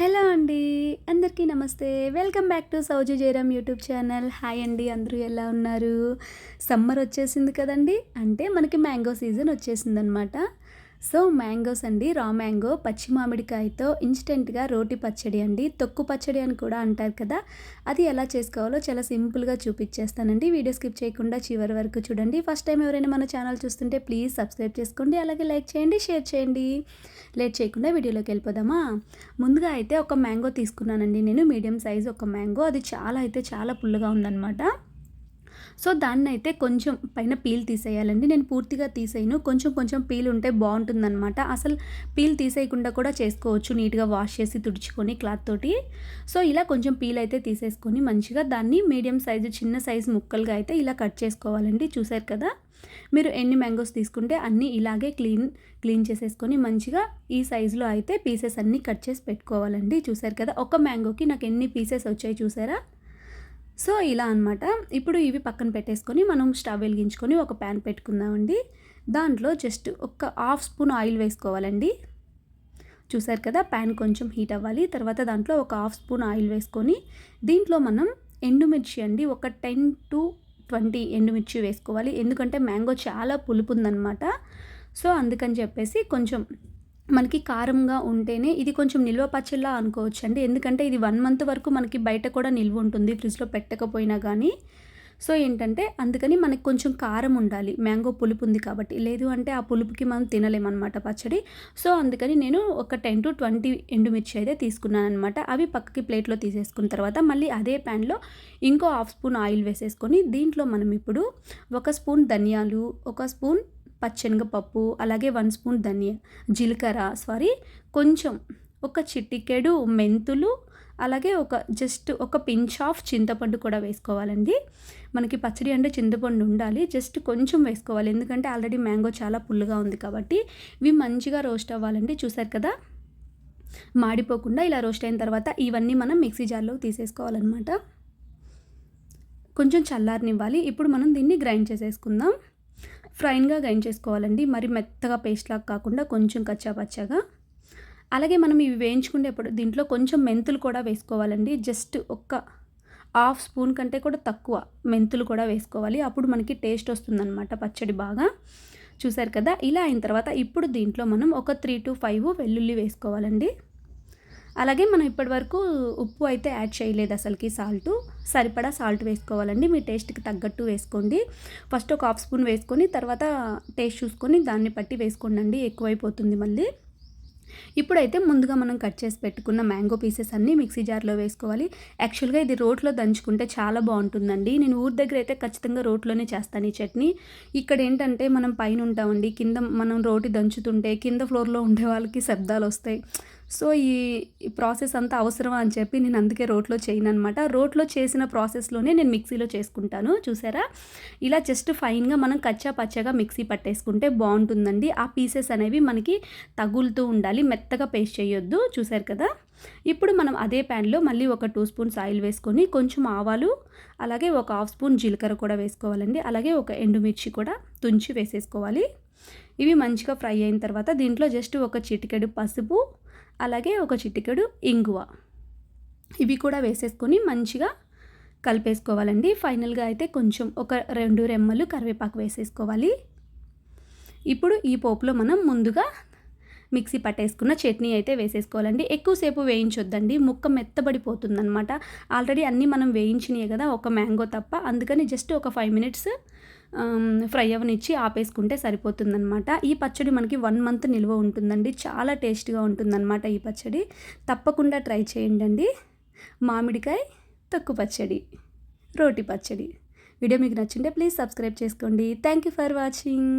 Hello అండి అందరికీ నమస్తే. వెల్కమ్ బ్యాక్ టు సౌజీ జయరామ్ యూట్యూబ్ ఛానల్. హాయ్ అండి అందరూ ఎలా ఉన్నారు? సమ్మర్ వచ్చేసింది కదండి అంటే మనకి మ్యాంగో సీజన్ వచ్చేసింది అనమాట సో మ్యాంగోస్ అండి రా మ్యాంగో. పచ్చి మామిడికాయతో ఇన్స్టెంట్గా రోటి పచ్చడి అండి. తొక్కు పచ్చడి అని కూడా అంటారు కదా అది ఎలా చేసుకోవాలో చాలా సింపుల్గా చూపించేస్తానండి. వీడియో స్కిప్ చేయకుండా చివరి వరకు చూడండి. ఫస్ట్ టైం ఎవరైనా మన ఛానల్ చూస్తుంటే ప్లీజ్ సబ్స్క్రైబ్ చేసుకోండి అలాగే లైక్ చేయండి షేర్ చేయండి. లేట్ చేయకుండా వీడియోలోకి వెళ్ళిపోదామా? ముందుగా అయితే ఒక మ్యాంగో తీసుకున్నానండి నేను. మీడియం సైజ్ ఒక మ్యాంగో. అది చాలా అయితే చాలా పుల్లగా ఉందన్నమాట. సో దాన్ని అయితే కొంచెం పైన పీల్ తీసేయాలండి. నేను పూర్తిగా తీసేయను. కొంచెం కొంచెం పీల్ ఉంటే బాగుంటుందన్నమాట. అసలు పీల్ తీసేయకుండా కూడా చేసుకోవచ్చు. నీట్గా వాష్ చేసి తుడుచుకొని క్లాత్ తోటి. సో ఇలా కొంచెం పీల్ అయితే తీసేసుకొని మంచిగా దాన్ని మీడియం సైజు చిన్న సైజు ముక్కలుగా అయితే ఇలా కట్ చేసుకోవాలండి. చూసారు కదా? మీరు ఎన్ని మ్యాంగోస్ తీసుకుంటే అన్నీ ఇలాగే క్లీన్ క్లీన్ చేసేసుకొని మంచిగా ఈ సైజులో అయితే పీసెస్ అన్నీ కట్ చేసి పెట్టుకోవాలండి. చూసారు కదా? ఒక మ్యాంగోకి నాకు ఎన్ని పీసెస్ వచ్చాయి చూసారా? సో ఇలా అనమాట ఇప్పుడు ఇవి పక్కన పెట్టేసుకొని మనం స్టవ్ వెలిగించుకొని ఒక ప్యాన్ పెట్టుకుందామండి. దాంట్లో జస్ట్ ఒక హాఫ్ స్పూన్ ఆయిల్ వేసుకోవాలండి. చూసారు కదా ప్యాన్ కొంచెం హీట్ అవ్వాలి. తర్వాత దాంట్లో ఒక హాఫ్ స్పూన్ ఆయిల్ వేసుకొని దీంట్లో మనం ఎండుమిర్చి అండి ఒక టెన్ టు ట్వంటీ ఎండుమిర్చి వేసుకోవాలి. ఎందుకంటే మ్యాంగో చాలా పులుపు ఉందన్నమాట. సో అందుకని చెప్పేసి కొంచెం మనకి కారంగా ఉంటేనే ఇది కొంచెం నిల్వ పచ్చళ్ళ అనుకోవచ్చు అండి ఎందుకంటే ఇది వన్ మంత్ వరకు మనకి బయట కూడా నిల్వ ఉంటుంది ఫ్రిడ్జ్లో పెట్టకపోయినా కానీ సో ఏంటంటే అందుకని మనకి కొంచెం కారం ఉండాలి. మ్యాంగో పులుపు ఉంది కాబట్టి. లేదు అంటే ఆ పులుపుకి మనం తినలేమన్నమాట పచ్చడి. సో అందుకని నేను ఒక టెన్ టు ట్వంటీ ఎండుమిర్చి అయితే తీసుకున్నాను అనమాట అవి పక్కకి ప్లేట్లో తీసేసుకున్న తర్వాత మళ్ళీ అదే ప్యాన్లో ఇంకో హాఫ్ స్పూన్ ఆయిల్ వేసేసుకొని దీంట్లో మనం ఇప్పుడు ఒక స్పూన్ ధనియాలు ఒక స్పూన్ పచ్చెనగపప్పు అలాగే వన్ స్పూన్ ధనియా జీలకర్ర సారీ కొంచెం ఒక చిటికెడు మెంతులు అలాగే ఒక జస్ట్ ఒక పించ్ ఆఫ్ చింతపండు కూడా వేసుకోవాలండి. మనకి పచ్చడి అంటే చింతపండు ఉండాలి జస్ట్ కొంచెం వేసుకోవాలి. ఎందుకంటే ఆల్రెడీ మ్యాంగో చాలా పుల్లుగా ఉంది కాబట్టి ఇవి మంచిగా రోస్ట్ అవ్వాలండి. చూసారు కదా? మాడిపోకుండా ఇలా రోస్ట్ అయిన తర్వాత ఇవన్నీ మనం మిక్సీ జార్లో తీసేసుకోవాలన్నమాట. కొంచెం చల్లారనివ్వాలి. ఇప్పుడు మనం దీన్ని గ్రైండ్ చేసేసుకుందాం. ఫ్రైన్గా గ్రైండ్ చేసుకోవాలండి. మరి మెత్తగా పేస్ట్ లాగా కాకుండా కొంచెం కచ్చాపచ్చాగా. అలాగే మనం ఇవి వేయించుకునేప్పుడు దీంట్లో కొంచెం మెంతులు కూడా వేసుకోవాలండి. జస్ట్ ఒక్క హాఫ్ స్పూన్ కంటే కూడా తక్కువ మెంతులు కూడా వేసుకోవాలి. అప్పుడు మనకి టేస్ట్ వస్తుందన్నమాట పచ్చడి బాగా. చూసారు కదా? ఇలా అయిన తర్వాత ఇప్పుడు దీంట్లో మనం ఒక త్రీ టు ఫైవ్ వెల్లుల్లి వేసుకోవాలండి. అలాగే మనం ఇప్పటివరకు ఉప్పు అయితే యాడ్ చేయలేదు అసలుకి సాల్ట్. సరిపడా సాల్ట్ వేసుకోవాలండి మీ టేస్ట్కి తగ్గట్టు వేసుకోండి. ఫస్ట్ ఒక హాఫ్ స్పూన్ వేసుకొని తర్వాత టేస్ట్ చూసుకొని దాన్ని పట్టి వేసుకోండి ఎక్కువైపోతుంది మళ్ళీ. ఇప్పుడైతే ముందుగా మనం కట్ చేసి పెట్టుకున్న మ్యాంగో పీసెస్ అన్నీ మిక్సీ జార్లో వేసుకోవాలి. యాక్చువల్గా ఇది రోట్లో దంచుకుంటే చాలా బాగుంటుందండి. నేను ఊరి దగ్గర అయితే ఖచ్చితంగా రోట్లోనే చేస్తాను ఈ చట్నీ. ఇక్కడ ఏంటంటే మనం పైన ఉంటామండి కింద మనం రోటి దంచుతుంటే కింద ఫ్లోర్లో ఉండే వాళ్ళకి శబ్దాలు వస్తాయి. సో ఈ ప్రాసెస్ అంతా అవసరం అని చెప్పి నేను అందుకే రోట్లో చేయను అనమాట రోట్లో చేసిన ప్రాసెస్లోనే నేను మిక్సీలో చేసుకుంటాను చూసారా? ఇలా జస్ట్ ఫైన్గా మనం కచ్చా పచ్చగా మిక్సీ పట్టేసుకుంటే బాగుంటుందండి. ఆ పీసెస్ అనేవి మనకి తగులుతూ ఉండాలి మెత్తగా పేస్ట్ చేయొద్దు చూసారు కదా? ఇప్పుడు మనం అదే ప్యాన్లో మళ్ళీ ఒక టూ స్పూన్స్ ఆయిల్ వేసుకొని కొంచెం ఆవాలు అలాగే ఒక హాఫ్ స్పూన్ జీలకర్ర కూడా వేసుకోవాలండి. అలాగే ఒక ఎండుమిర్చి కూడా తుంచి వేసేసుకోవాలి. ఇవి మంచిగా ఫ్రై అయిన తర్వాత దీంట్లో జస్ట్ ఒక చిటికెడు పసుపు అలాగే ఒక చిటికెడు ఇంగువ. ఇవి కూడా వేసేసుకొని మంచిగా కలిపేసుకోవాలండి. ఫైనల్గా అయితే కొంచెం ఒక రెండు రెమ్మలు కరివేపాకు వేసేసుకోవాలి. ఇప్పుడు ఈ పోపులో మనం ముందుగా మిక్సీ పట్టేసుకున్న చట్నీ అయితే వేసేసుకోవాలండి. ఎక్కువసేపు వేయించొద్దండి. ముక్క మెత్తబడిపోతుందనమాట ఆల్రెడీ అన్నీ మనం వేయించినాయి కదా ఒక మ్యాంగో తప్ప. అందుకని జస్ట్ ఒక ఫైవ్ మినిట్స్ ఫ్రై అవనిచ్చి ఆపేసుకుంటే సరిపోతుందనమాట ఈ పచ్చడి మనకి వన్ మంత్ నిల్వ ఉంటుందండి. చాలా టేస్ట్గా ఉంటుందన్నమాట ఈ పచ్చడి. తప్పకుండా ట్రై చేయండి మామిడికాయ తక్కువ పచ్చడి రోటి పచ్చడి. వీడియో మీకు నచ్చింటే ప్లీజ్ సబ్స్క్రైబ్ చేసుకోండి. Thank you for watching.